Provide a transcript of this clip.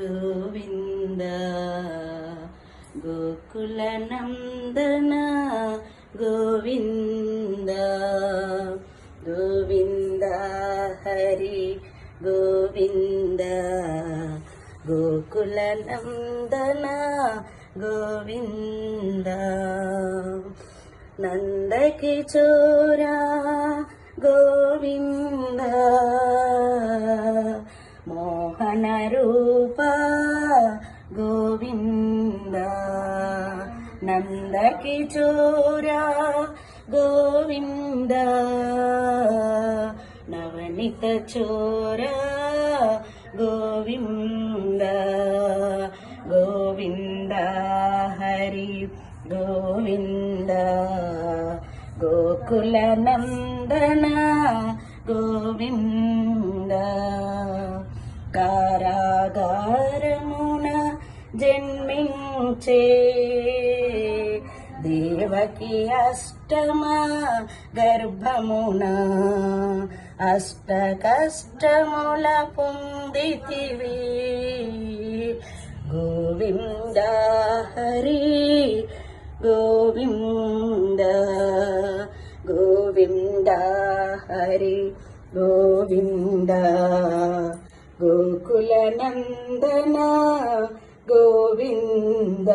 గోవింద. గోకుల నందన గోవింద. గోవింద హరి గోవింద. గోకుల నందన గోవింద. నందకి చోరా గోవింద నందకి చోరా గోవింద నవనిత చోరా గోవింద గోవింద హరి గోవింద గోకుల నందన గోవింద కారాగారము జన్మించే దేవకి అష్టమ గర్భమున అష్ట కష్టముల పొందితివి. గోవింద హరి గోవింద గోవింద హరి గోవింద. గోకుల నందనా గోవింద.